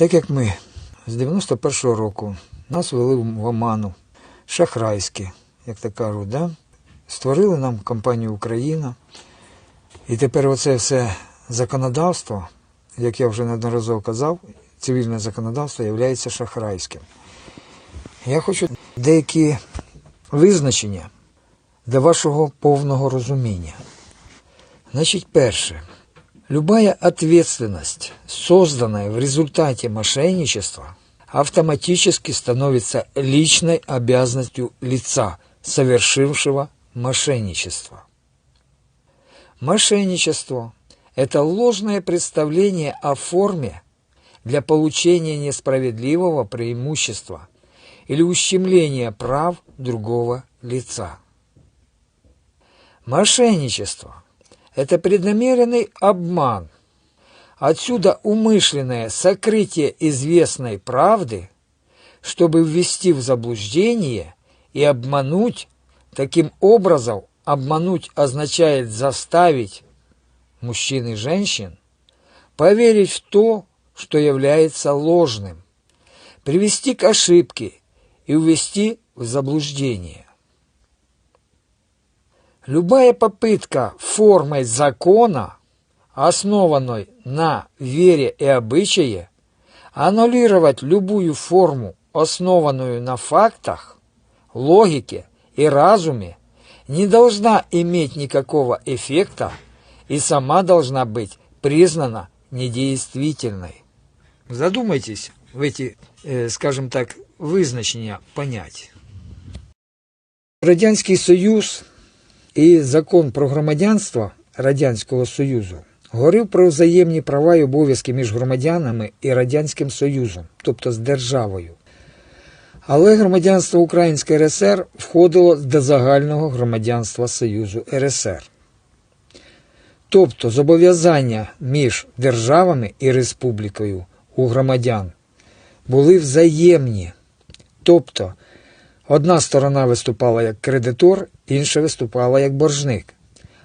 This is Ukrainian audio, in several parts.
Так як ми з 91-го року нас вели в оману, шахрайське, як то кажуть, да? створили нам компанію Україна. І тепер оце все законодавство, як я вже неодноразово казав, цивільне законодавство є шахрайським. Я хочу деякі визначення для вашого повного розуміння. Значит, перше. Любая ответственность, созданная в результате мошенничества, автоматически становится личной обязанностью лица, совершившего мошенничество. Мошенничество – это ложное представление о форме для получения несправедливого преимущества или ущемления прав другого лица. Мошенничество – это преднамеренный обман. Отсюда умышленное сокрытие известной правды, чтобы ввести в заблуждение и обмануть, таким образом обмануть означает заставить мужчин и женщин поверить в то, что является ложным, привести к ошибке и увести в заблуждение. Любая попытка формой закона, основанной на вере и обычае, аннулировать любую форму, основанную на фактах, логике и разуме, не должна иметь никакого эффекта и сама должна быть признана недействительной. Задумайтесь в эти, э, скажем так, визначення понять. Радянський Союз і закон про громадянство Радянського Союзу говорив про взаємні права і обов'язки між громадянами і Радянським Союзом, тобто з державою. Але громадянство Української РСР входило до загального громадянства Союзу РСР. Тобто зобов'язання між державами і республікою у громадян були взаємні. Тобто одна сторона виступала як кредитор, інша виступала як боржник.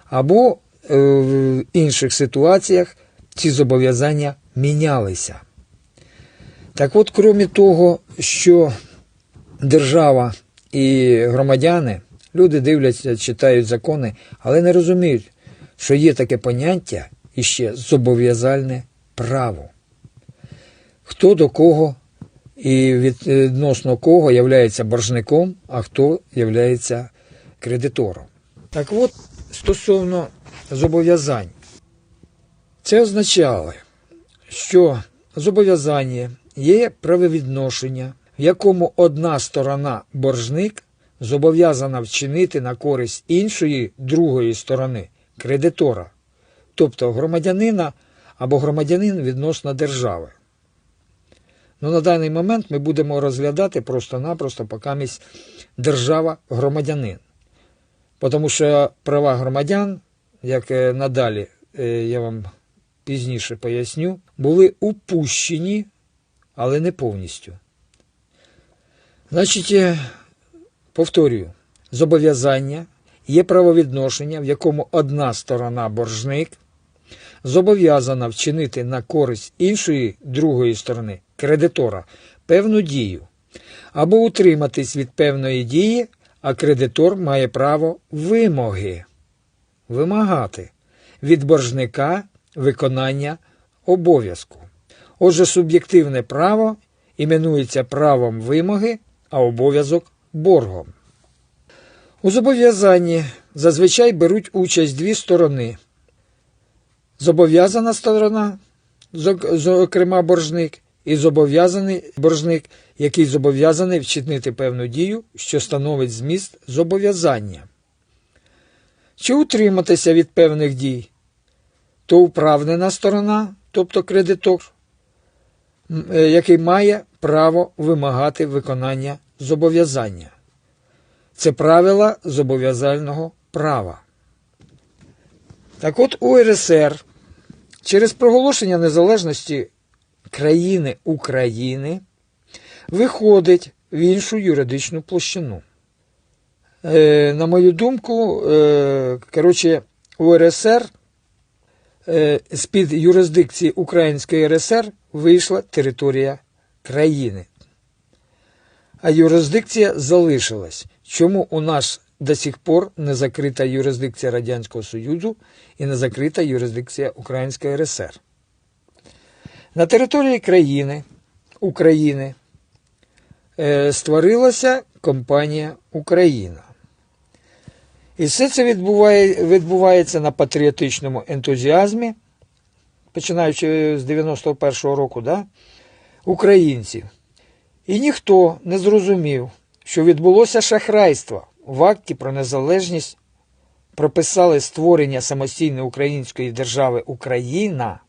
Або е, в інших ситуаціях ці зобов'язання мінялися. Так от, крім того, що держава і громадяни, люди дивляться, читають закони, але не розуміють, що є таке поняття і ще зобов'язальне право. Хто до кого і відносно кого являється боржником, а хто являється кредитором. Так от, стосовно зобов'язань, це означало, що зобов'язання є правовідношення, в якому одна сторона боржник зобов'язана вчинити на користь іншої другої сторони кредитора, тобто громадянина або громадянин відносно держави. Ну, на даний момент ми будемо розглядати просто-напросто покамість держава-громадянин. Тому що права громадян, як е, надалі е, я вам пізніше поясню, були упущені, але не повністю. Значить, е, повторюю, зобов'язання є правовідношення, в якому одна сторона боржник зобов'язана вчинити на користь іншої другої сторони кредитора певну дію або утриматись від певної дії, а кредитор має право вимоги вимагати від боржника виконання обов'язку. Отже, суб'єктивне право іменується правом вимоги, а обов'язок боргом. У зобов'язанні зазвичай беруть участь дві сторони. Зобов'язана сторона, зокрема боржник, і зобов'язаний боржник, який зобов'язаний вчинити певну дію, що становить зміст зобов'язання. Чи утриматися від певних дій, то управнена сторона, тобто кредитор, е, який має право вимагати виконання зобов'язання. Це правила зобов'язального права. Так от УРСР через проголошення незалежності країни України виходить в іншу юридичну площину. Е, На мою думку, е, коротше, УРСР е, з-під юрисдикції Української РСР вийшла територія країни. А юрисдикція залишилась. Чому у нас до сих пор не закрита юрисдикція Радянського Союзу і не закрита юрисдикція Української РСР? На території країни України е, створилася компанія Україна. І все це відбуває, відбувається на патріотичному ентузіазмі, починаючи з 91-го року, да, українців. І ніхто не зрозумів, що відбулося шахрайство в акті про незалежність прописали створення самостійної української держави Україна,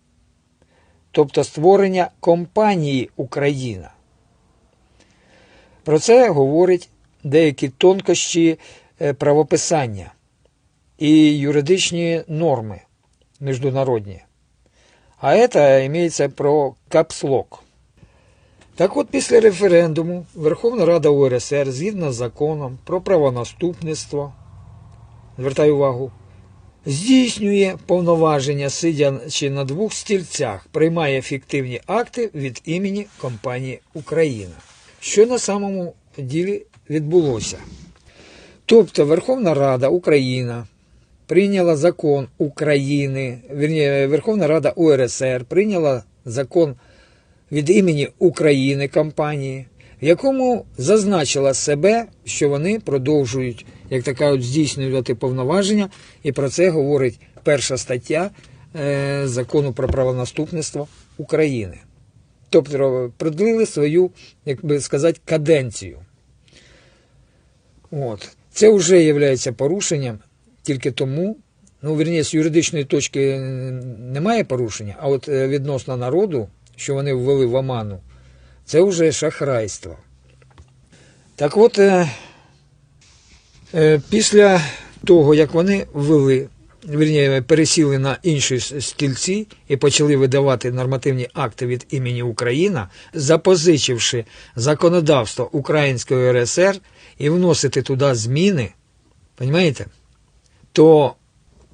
тобто створення компанії Україна. Про це говорять деякі тонкощі е, правописання і юридичні норми міжнародні. А це йметься про капслок. Так от після референдуму Верховна Рада УРСР згідно з законом про правонаступництво, звертаю увагу, здійснює повноваження, сидячи на двох стільцях, приймає фіктивні акти від імені компанії Україна. Що на самому ділі відбулося? Тобто Верховна Рада Україна прийняла закон України, Верховна Рада УРСР прийняла закон від імені України компанії, в якому зазначила себе, що вони продовжують, як так кажуть, здійснювати повноваження, і про це говорить перша стаття е, закону про правонаступництво України. Тобто продлили свою, як би сказати, каденцію. От. Це вже є порушенням тільки тому, ну, вірні, з юридичної точки немає порушення, а от е, відносно народу що вони ввели в оману, це вже шахрайство. Так от, е, е, після того, як вони ввели, вірні, пересіли на інші стільці і почали видавати нормативні акти від імені Україна, запозичивши законодавство Української РСР і вносити туди зміни, розумієте, то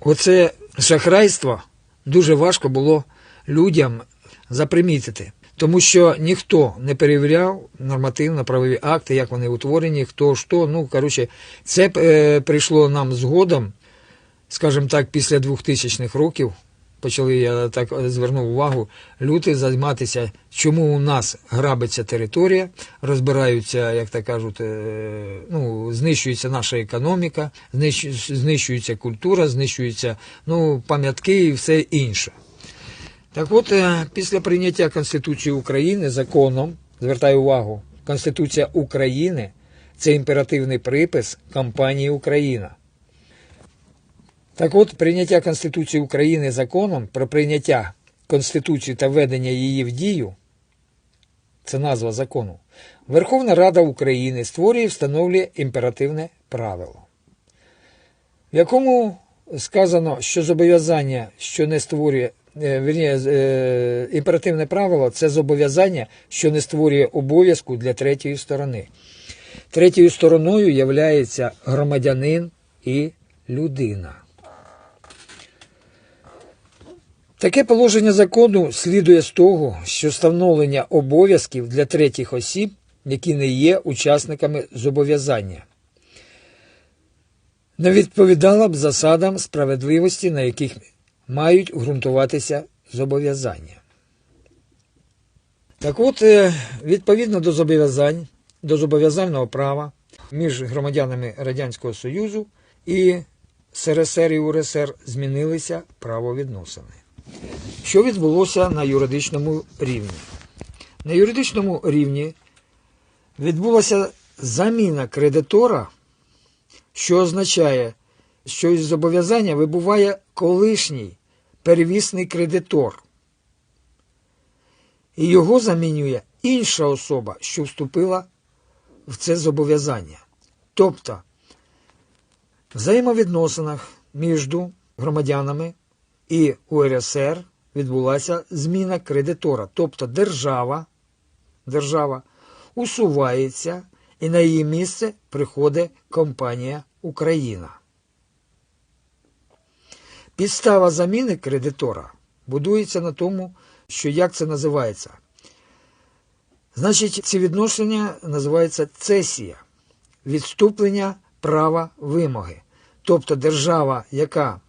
оце шахрайство дуже важко було людям запримітити, тому що ніхто не перевіряв нормативно-правові акти, як вони утворені, хто що. Ну, коротше, це е, прийшло нам згодом, скажімо так, після 2000-х років. Почали, я так звернув увагу, люди займатися, чому у нас грабиться територія, розбираються, як так кажуть, е, ну, знищується наша економіка, знищується культура, знищуються ну, пам'ятки і все інше. Так от, е, після прийняття Конституції України законом, звертаю увагу, Конституція України це імперативний припис компанії Україна. Так от, прийняття Конституції України законом про прийняття Конституції та введення її в дію це назва закону. Верховна Рада України створює і встановлює імперативне правило, в якому сказано, що зобов'язання, що не створює вірні, е, імперативне правило це зобов'язання, що не створює обов'язку для третьої сторони. Третьою стороною є громадянин і людина. Таке положення закону слідує з того, що встановлення обов'язків для третіх осіб, які не є учасниками зобов'язання, не відповідало б засадам справедливості, на яких мають ґрунтуватися зобов'язання. Так от, е, відповідно до зобов'язань, до зобов'язального права між громадянами Радянського Союзу і СРСР і УРСР змінилися правовідносини. Що відбулося на юридичному рівні? На юридичному рівні відбулася заміна кредитора, що означає, що із зобов'язання вибуває колишній первісний кредитор. І його замінює інша особа, що вступила в це зобов'язання. Тобто в взаємовідносинах між громадянами і УРСР відбулася зміна кредитора. Тобто держава, держава усувається і на її місце приходить компанія Україна. Підстава заміни кредитора будується на тому, що як це називається Значить, ці відношення називаються цесія, відступлення права вимоги. Тобто держава, яка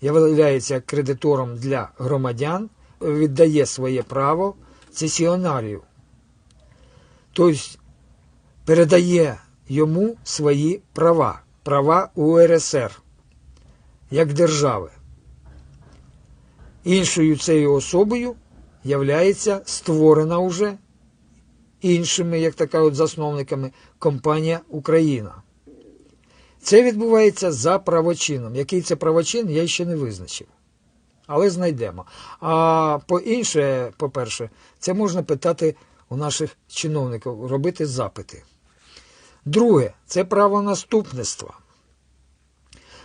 є кредитором для громадян, віддає своє право цесіонарію. Тобто передає йому свої права, права УРСР як держави. Іншою цією особою являється створена уже іншими, як така от засновниками, компанія Україна. Це відбувається за правочином. Який це правочин, я ще не визначив. Але знайдемо. А по інше, по-перше, це можна питати у наших чиновників, робити запити. Друге, це право наступництва.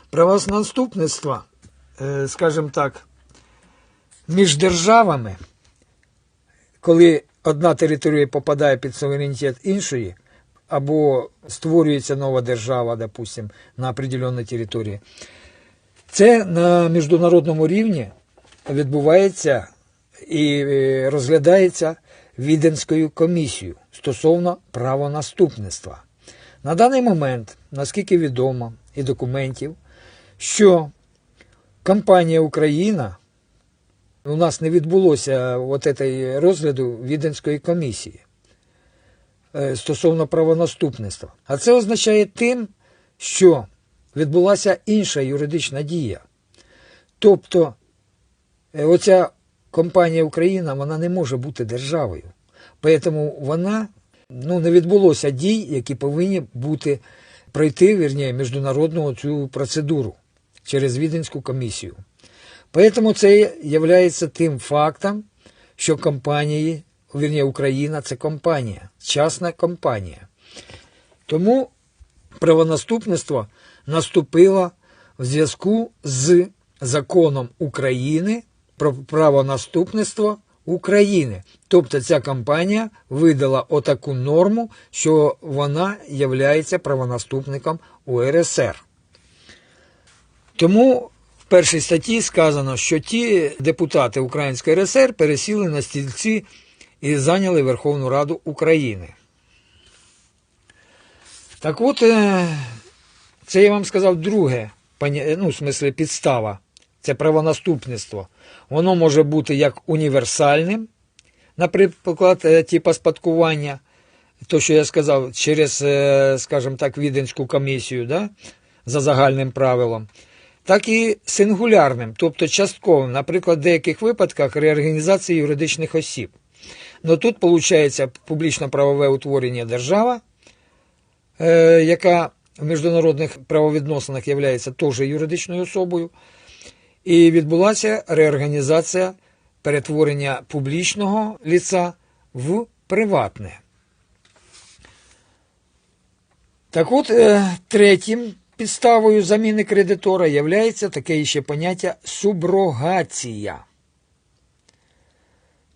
Право наступництва, е, скажімо так, між державами, коли одна територія попадає під суверенітет іншої, або створюється нова держава, допустим, на определеній території, це на міжнародному рівні відбувається і е, розглядається Віденською комісією стосовно правонаступництва. На даний момент, наскільки відомо і документів, що компанія Україна у нас не відбулося от этой розгляду Віденської комісії е, стосовно правонаступництва. А це означає тим, що відбулася інша юридична дія. Тобто, е, оця компанія Україна вона не може бути державою. Тому вона ну, не відбулося дій, які повинні бути пройти вірні, міжнародну цю процедуру через Віденську комісію. Тому це є тим фактом, що компанії, вірні, Україна це компанія, частна компанія. Тому правонаступництво наступило в зв'язку з законом України про правонаступництво України. Тобто ця компанія видала отаку норму, що вона є правонаступником УРСР. Тому першій статті сказано, що ті депутати Української РСР пересіли на стільці і зайняли Верховну Раду України. Так от, е, це я вам сказав друге, ну, в смислі, підстава. Це правонаступництво. Воно може бути як універсальним, наприклад, е, типу спадкування, то, що я сказав, через, е, скажімо так, віденську комісію да, за загальним правилом, так і сингулярним, тобто частковим, наприклад, в деяких випадках реорганізації юридичних осіб. Ну тут, виходить, публічно-правове утворення держава, е, яка в міжнародних правовідносинах є теж юридичною особою. І відбулася реорганізація перетворення публічного ліца в приватне. Так от, е, третім підставою заміни кредитора є таке ще поняття суброгація.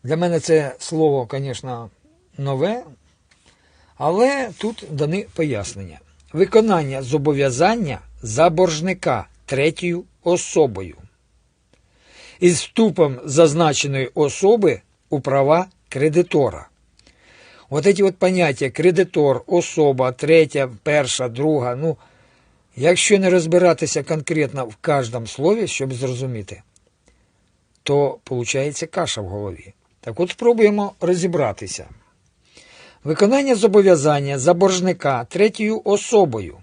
Для мене це слово, звісно, нове, але тут дані пояснення. Виконання зобов'язання за боржника третьою особою із вступом зазначеної особи у права кредитора. От эти от поняття кредитор, особа, третя, перша, друга. Ну, якщо не розбиратися конкретно в кожному слові, щоб зрозуміти, то виходить каша в голові. Так от спробуємо розібратися. Виконання зобов'язання за боржника третьою особою.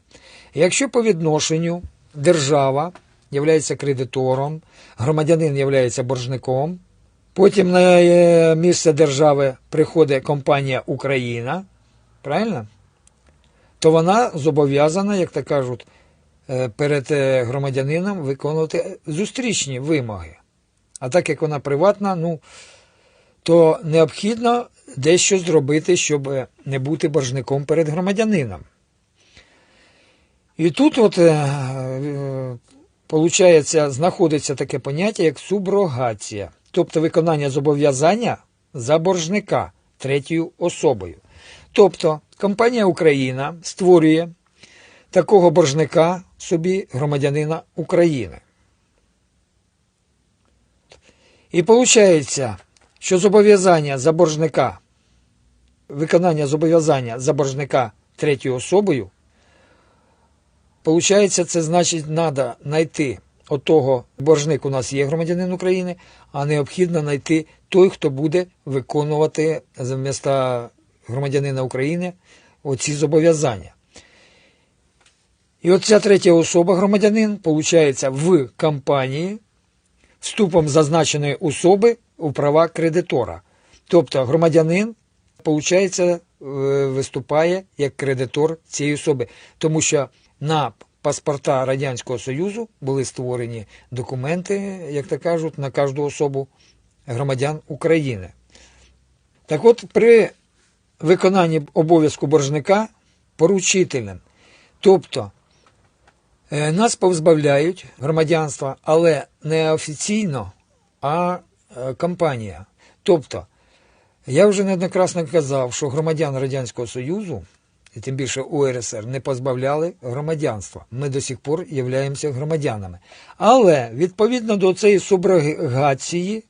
Якщо по відношенню держава є кредитором, громадянин є боржником. Потім на е, місце держави приходить компанія Україна, правильно? То вона зобов'язана, як то кажуть, перед е, громадянином виконувати зустрічні вимоги. А так як вона приватна, ну, то необхідно дещо зробити, щоб не бути боржником перед громадянином. І тут от Получається, знаходиться таке поняття, як суброгація, тобто виконання зобов'язання за боржника третьою особою. Тобто компанія Україна створює такого боржника собі громадянина України. І виходить, що зобов'язання за боржника виконання зобов'язання за боржника третьою особою, Получається, це значить, треба знайти отого боржник у нас є громадянин України, а необхідно знайти той, хто буде виконувати замість громадянина України оці зобов'язання. І от ця третя особа, громадянин, виходить в компанії вступом зазначеної особи у права кредитора. Тобто громадянин, виходить, виступає як кредитор цієї особи, тому що на паспорта Радянського Союзу були створені документи, як то кажуть, на кожну особу громадян України. Так от, при виконанні обов'язку боржника поручителем, тобто е, нас позбавляють громадянства, але не офіційно, а е, компанія. Тобто, я вже неоднократно казав, що громадян Радянського Союзу і тим більше УРСР не позбавляли громадянства. Ми до сих пор являємося громадянами. Але відповідно до цієї суброгації,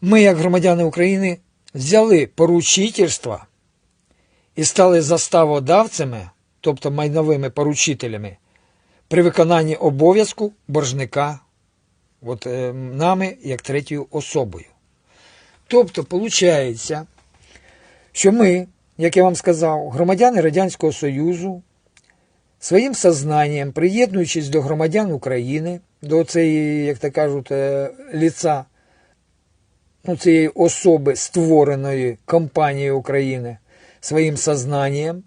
ми, як громадяни України, взяли поручительство і стали заставодавцями, тобто майновими поручителями, при виконанні обов'язку боржника от, е, нами як третьою особою. Тобто, виходить, що ми як я вам сказав, громадяни Радянського Союзу своїм сознанням, приєднуючись до громадян України, до цієї, як то кажуть, е, ліца, ну, цієї особи, створеної компанією України, своїм сознанням,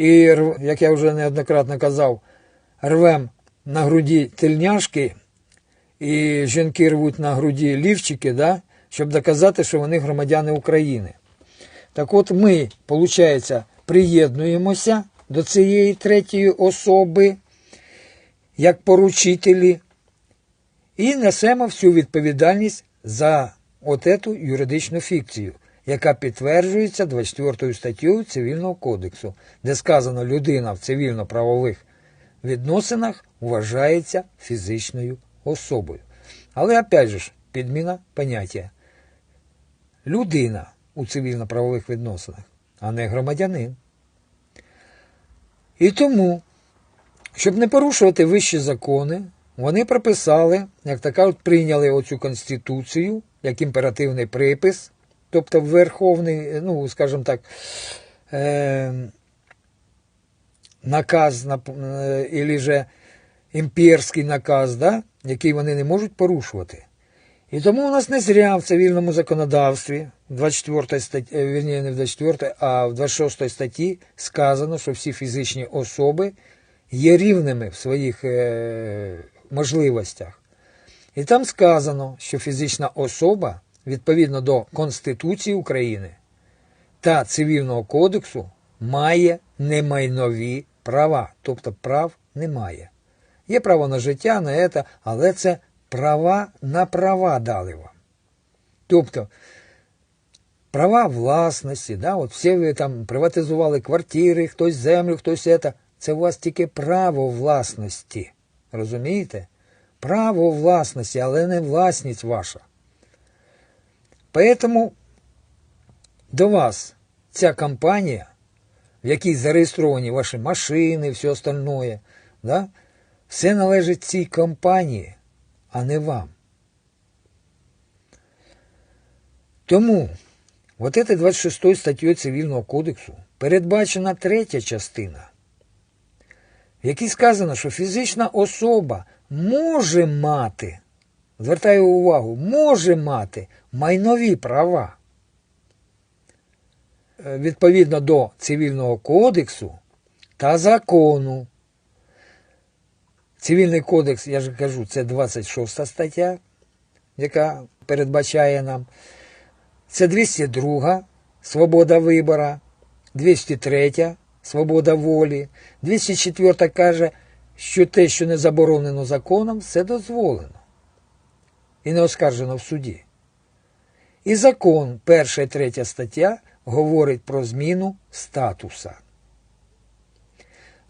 і, як я вже неоднократно казав, рвем на груді тельняшки, і жінки рвуть на груді лівчики, да, щоб доказати, що вони громадяни України. Так от ми, виходить, приєднуємося до цієї третьої особи, як поручителі, і несемо всю відповідальність за от эту юридичну фікцію, яка підтверджується 24 статтю Цивільного кодексу, де сказано, людина в цивільно-правових відносинах вважається фізичною особою. Але опять же, підміна поняття. Людина у цивільно-правових відносинах, а не громадянин. І тому, щоб не порушувати вищі закони, вони прописали, як така от прийняли оцю Конституцію як імперативний припис, тобто Верховний, ну, скажімо так, е, наказ, е, же імперський наказ, да, який вони не можуть порушувати. І тому у нас не зря в цивільному законодавстві, 24 статті, вірні, не в 24, а в 26 статті сказано, що всі фізичні особи є рівними в своїх е, можливостях. І там сказано, що фізична особа відповідно до Конституції України та Цивільного кодексу має немайнові права, тобто прав немає. Є право на життя, на це, але це права на права дали вам. Тобто права власності, да, от всі ви там приватизували квартири, хтось землю, хтось це. Це у вас тільки право власності. Розумієте? Право власності, але не власність ваша. Поэтому до вас ця компанія, в якій зареєстровані ваші машини, все остальное, да, все належить цій компанії а не вам. Тому вот этой 26 статтєю Цивільного кодексу передбачена третя частина, в якій сказано, що фізична особа може мати, звертаю увагу, може мати майнові права. Е, відповідно до Цивільного кодексу та закону Цивільний кодекс, я ж кажу, це 26 стаття, яка передбачає нам. Це 202 свобода вибора, 203 свобода волі, 204 каже, що те, що не заборонено законом, все дозволено і не оскаржено в суді. І закон, перша і третя стаття, говорить про зміну статуса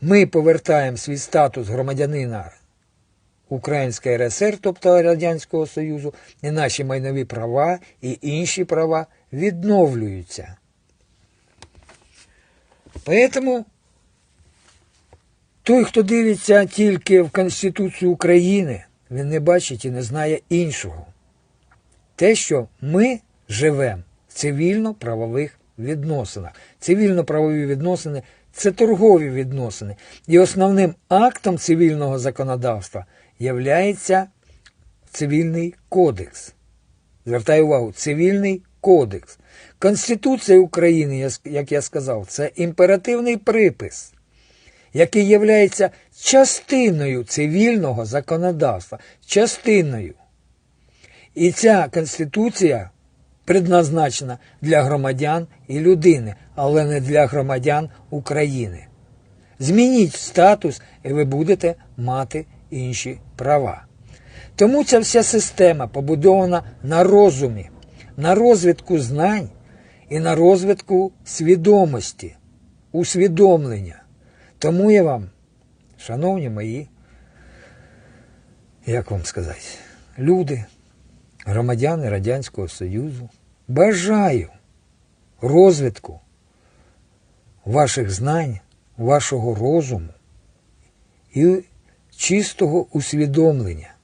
ми повертаємо свій статус громадянина Української РСР, тобто Радянського Союзу, і наші майнові права і інші права відновлюються. Поэтому той, хто дивиться тільки в Конституцію України, він не бачить і не знає іншого. Те, що ми живемо в цивільно-правових відносинах. Цивільно-правові відносини це торгові відносини. І основним актом цивільного законодавства являється цивільний кодекс. Звертаю увагу, цивільний кодекс. Конституція України, як я сказав, це імперативний припис, який є частиною цивільного законодавства. Частиною. І ця конституція предназначена для громадян і людини, але не для громадян України. Змініть статус, і ви будете мати інші права. Тому ця вся система побудована на розумі, на розвитку знань і на розвитку свідомості, усвідомлення. Тому я вам, шановні мої, як вам сказати, люди, громадяни Радянського Союзу, бажаю розвитку ваших знань, вашого розуму і чистого усвідомлення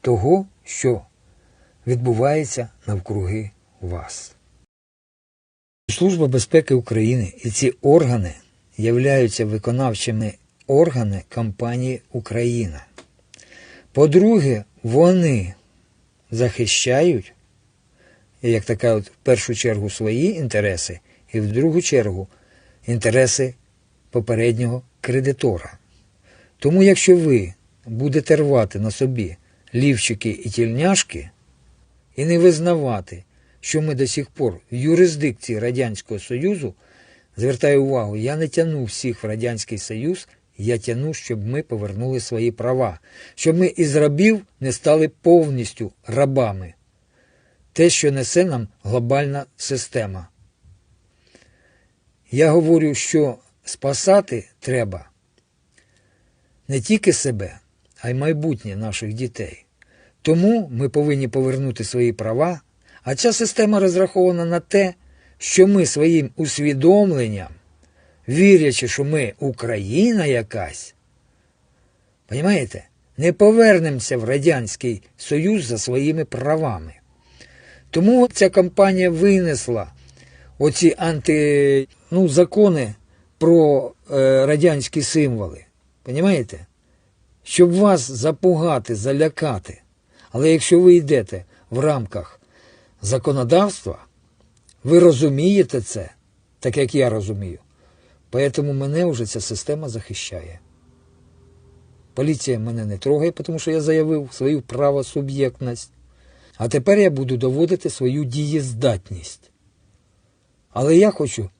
того, що відбувається навкруги вас. Служба безпеки України і ці органи являються виконавчими органи компанії Україна. По-друге, вони захищають, як така, от, в першу чергу свої інтереси, і в другу чергу інтереси попереднього кредитора. Тому, якщо ви будете рвати на собі лівчики і тільняшки і не визнавати, що ми до сих пор в юрисдикції Радянського Союзу, звертаю увагу, я не тяну всіх в Радянський Союз, я тяну, щоб ми повернули свої права, щоб ми із рабів не стали повністю рабами. Те, що несе нам глобальна система. Я говорю, що спасати треба не тільки себе, а й майбутнє наших дітей. Тому ми повинні повернути свої права, а ця система розрахована на те, що ми своїм усвідомленням, вірячи, що ми Україна якась, понімаєте, не повернемося в Радянський Союз за своїми правами. Тому ця кампанія винесла оці анти, ну, закони про е, радянські символи. Понімаєте? Щоб вас запугати, залякати. Але якщо ви йдете в рамках законодавства, ви розумієте це, так як я розумію. Поэтому мене вже ця система захищає. Поліція мене не трогає, тому що я заявив свою правосуб'єктність. А тепер я буду доводити свою дієздатність. Але я хочу,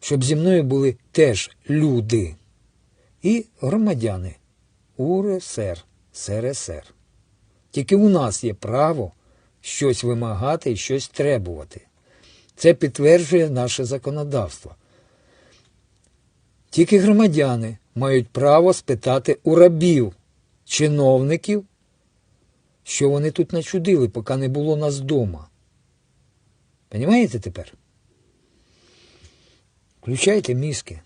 щоб зі мною були теж люди і громадяни УРСР, СРСР. Тільки у нас є право щось вимагати і щось требувати. Це підтверджує наше законодавство. Тільки громадяни мають право спитати у рабів, чиновників, що вони тут начудили, поки не було нас вдома. Понімаєте тепер? Включайте мізки.